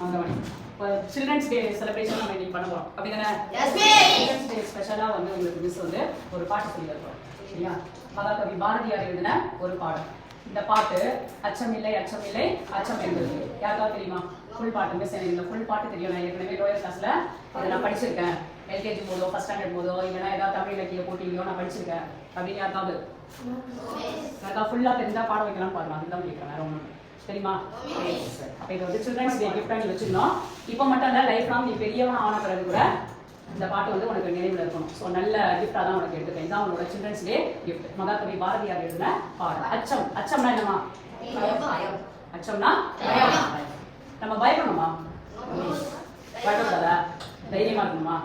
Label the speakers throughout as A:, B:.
A: Children's day celebration நம்ம இன்னைக்கு பண்ண போறோம். அப்படிதானே
B: Yes, miss.
A: சில்ட்ரன்ஸ் டே ஸ்பெஷலாக வந்து உங்களுக்கு மிஸ் வந்து ஒரு பாட்டு சொல்லி தருவோம் சரியா? மகாகவி பாரதியார் எழுதின ஒரு பாடம் இந்த பாட்டு அச்சமில்லை அச்சமில்லை அச்சம் என்பது யாருக்காவது தெரியுமா? ஃபுல் பாட்டு மிஸ் எனக்கு இந்த ஃபுல் பாட்டு தெரியும். நான் ஏற்கனவே லோயர் கிளாஸ்ல அதை நான் படிச்சிருக்கேன். எல்கேஜி போதோ ஃபர்ஸ்ட் ஸ்டாண்டர்ட் போதோ இல்லைன்னா ஏதாவது தமிழ் இலக்கிய போட்டியிலையோ நான் படிச்சிருக்கேன். அப்படின்னு யாருக்காவது? யாருக்கா ஃபுல்லாக தெரிஞ்சா பாடம் வைக்கலாம் பாருங்க. அதுதான் கேட்குறேன் வேற ஒன்றும் தெரியுமா? சரி. அப்ப இது வந்து சில்ட்ரன்ஸ் டே கிஃப்டா நீ வச்சிருந்தோம். இப்போ மட்டும் இல்ல லைஃப் லாங் நீ பெரியவன் ஆன பிறகு கூட இந்த பாட்டு வந்து உனக்கு நினைவுல இருக்கணும். ஸோ நல்ல கிஃப்டா தான் உனக்கு எடுத்துக்கேன் இதான் உன்னோட children's day gift Mahakavi Bharathiyar எழுதின பாடம் அச்சம். அச்சம்னா என்னமா அச்சம்னா
B: பயம்.
A: பயம். நம்ம பயப்படணுமா? பயப்படாதா தைரியமா இருக்கணுமா?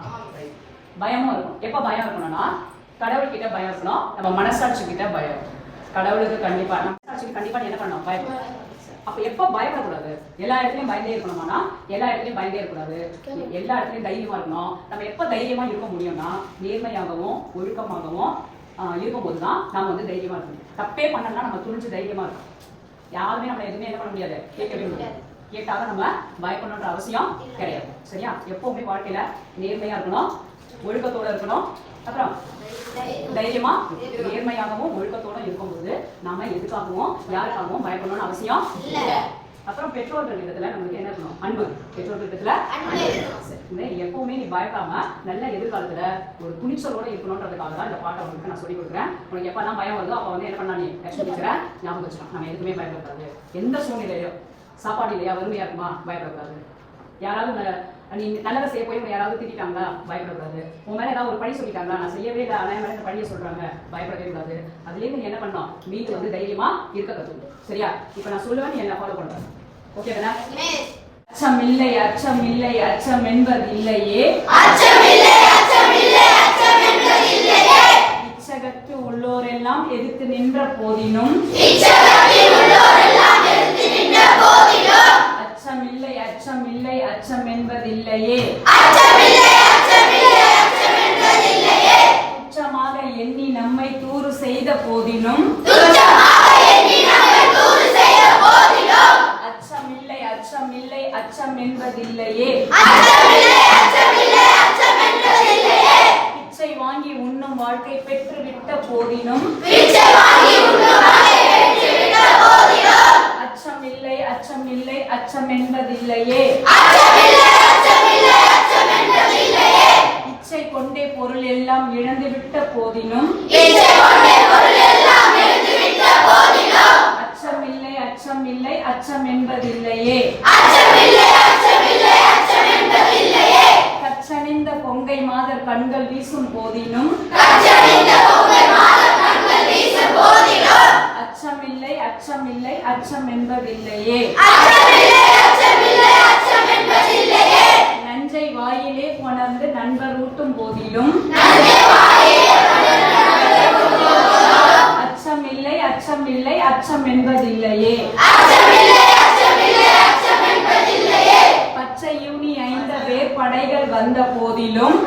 A: பயமும் இருக்கும் எப்ப பயம் இருக்கணும்னா கடவுள் கிட்ட பயம் இருக்கணும். நம்ம மனசாட்சி கிட்ட பயம். கடவுளுக்கு கண்டிப்பா நம்ம மனசாட்சிக்கு கண்டிப்பா நீ என்ன பண்ணணும்? பயப்படணும் அப்ப எப்ப பயப்படக்கூடாது? எல்லா இடத்துலயும் பயந்தே இருக்கணுமானா எல்லா இடத்துலயும் பயந்தே இருக்கக்கூடாது. எல்லா இடத்துலயும் தைரியமா இருக்கணும். நம்ம எப்ப தைரியமா இருக்க முடியும்னா நேர்மையாகவும் ஒழுக்கமாகவும் இருக்கும்போது தான் நம்ம வந்து தைரியமா இருக்கணும். தப்பே பண்ணலாம் நம்ம துணிச்சு தைரியமா இருக்கணும். யாருமே நம்ம எதுவுமே என்ன பண்ண முடியாது? கேட்கவே முடியாது. கேட்டாலும் நம்ம பயப்படணுன்ற அவசியம் கிடையாது. சரியா? எப்பவுமே வாழ்க்கையில நேர்மையா இருக்கணும் ஒழுக்கத்தோட இருக்கணும். அப்புறம் தைரியமா நேர்மையாகவும் ஒழுக்கத்தோட இருக்கும்போது நாம எதுக்காகவும் யாருக்காகவும் பயப்படணும்னு அவசியம்
B: இல்ல.
A: அப்புறம் பெற்றோர்கள் இடத்துல நமக்கு என்ன இருக்கணும்? அன்பு. பெற்றோர்கள் இடத்துல எப்பவுமே நீ பயப்படாம நல்ல எதிர்காலத்துல ஒரு துணிச்சலோட இருக்கணும்ன்றதுக்காக தான் இந்த பாட்டை உங்களுக்கு நான் சொல்லி கொடுக்குறேன். உனக்கு எப்பதான் பயம் வருதோ அப்ப வந்து என்ன பண்ணா நீ? ஞாபகம் வச்சுக்கணும் நம்ம எதுக்குமே பயப்படக்கூடாது. எந்த சூழ்நிலையோ சாப்பாடு இல்லையா வறுமையா இருக்குமா? பயப்படக்கூடாது. யாராவது ந- நல்லதை செய்ய போய் யாராவது திட்டாங்களா பயப்படக்கூடாது. உன் மேல ஏதாவது ஒரு பழி சொல்லிட்டாங்களா? நான் செய்யவே இல்லை ஆனால் மேல இந்த பழியை சொல்றாங்க. பயப்படவே கூடாது. அதுலேருந்து நீ என்ன பண்ணணும்? மீண்டு வந்து தைரியமா இருக்க கற்றுக்கணும் சரியா? இப்போ நான் சொல்லுவேன் நீ என்ன ஃபாலோ பண்ற. ஓகே தானே. அச்சம் இல்லை அச்சம் இல்லை அச்சம் என்பது இல்லையே
B: அச்சமில்லை, அச்சமில்லை, அச்சம் என்பது இல்லையே.
A: இச்சகத்து உள்ளோரெல்லாம் எதிர்த்து நின்ற போதினும்
B: இச்சகத்தில் உள்ளோரெல்லாம் அச்சமில்லை, அச்சமில்லை, அச்சம் என்பது இல்லையே.
A: துச்சமாக எண்ணி நம்மை தூறு செய்த போதினும்
B: துச்சமாக எண்ணி நம்மை தூறு செய்த போதிலும்
A: என்பதில்லையே
B: அச்சமில்லை, அச்சமில்லை, அச்சம் என்பது இல்லையே.
A: பிச்சை வாங்கி உண்ணும் வாழ்க்கை பெற்று விட்ட அச்சம் என்பதில்லையே இச்சை கொண்டே பொருள் எல்லாம் போதினும்
B: இழந்துவிட்ட போதிலும்
A: அச்சம் இல்லை அச்சம் என்பதில்லையே
B: அச்சமில்லை, அச்சமில்லை, அச்சம் என்பதில்லையே
A: கச்சணிந்த பொங்கை மாதர் கண்கள் வீசும் போதினும் அச்சமில்லை அச்சமில்லை அச்சம் என்பதில்லையே. நஞ்சை வாயிலே கொணர்ந்து நண்பர் ஊட்டும் போதிலும். அச்சமில்லை அச்சமில்லை அச்சம் என்பதில்லையே. பச்சை யூனி ஐந்த வேர் படைகள் வந்த போதிலும்.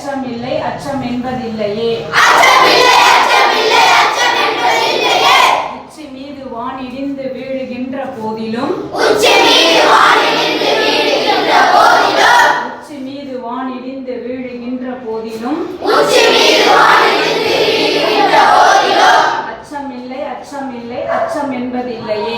A: அச்சம் என்பதில்லையே
B: அச்சமில்லை, அச்சம் என்பது இல்லையே.
A: உச்சி மீது வானிடிந்து வீழுகின்ற போதிலும்
B: உச்சி மீது வானிடிந்து வீழுகின்ற போதிலும்
A: உச்சி மீது வானிடிந்து வீழுகின்ற போதிலும்
B: வீழுகின்ற போதிலும்.
A: அச்சமில்லை அச்சமில்லை அச்சம் என்பதில்லையே